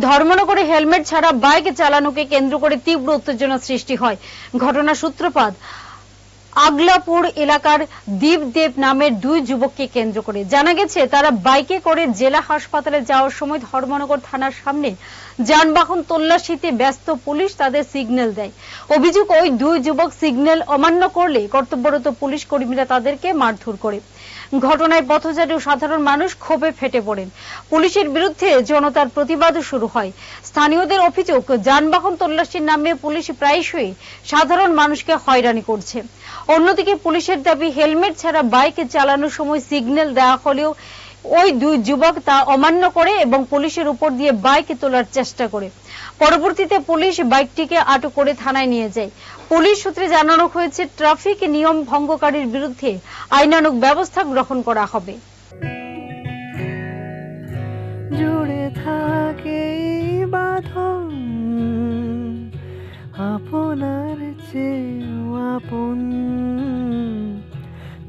ধর্মনগরে helmet ছাড়া bike চালানোকে কেন্দ্র করে তীব্র উত্তেজনা সৃষ্টি হয়। ঘটনা সূত্রপাত আগলাপুর এলাকার দীপদেব নামের দুই যুবককে কেন্দ্র করে। জানা গেছে, তারা বাইকে করে জেলা হাসপাতালে যাওয়ার সময় ধর্মনগর থানার সামনে যানবাহন তল্লাশিতে ব্যস্ত পুলিশ তাদের সিগন্যাল দেয়। অভিযোগ, ওই দুই যুবক সিগন্যাল অমান্য করলে কর্তব্যরত পুলিশ কর্মীরা তাদেরকে মারধর করে। ঘটনায় পথচারী সাধারণ মানুষ ক্ষোভে ফেটে পড়েন। পুলিশের বিরুদ্ধে জনতার প্রতিবাদও শুরু হয়। স্থানীয়দের অভিযোগ, যানবাহন তল্লাশির নামে পুলিশ প্রায়শই সাধারণ মানুষকে হয়রানি করছে। অন্যদিকে পুলিশের দাবি, হেলমেট ছাড়া বাইক চালানোর সময় সিগন্যাল দেওয়া হলেও ওই দুই যুবক তা অমান্য করে এবং পুলিশের উপর দিয়ে বাইক তোলার চেষ্টা করে। পরবর্তীতে পুলিশ বাইকটিকে আটক করে থানায় নিয়ে যায়। পুলিশ সূত্রে জানানো হয়েছে, ট্রাফিক নিয়ম ভঙ্গকারীর বিরুদ্ধে আইনানুগ ব্যবস্থা গ্রহণ করা হবে। জুড়ে থাকে আপনার চেয়েও আপন।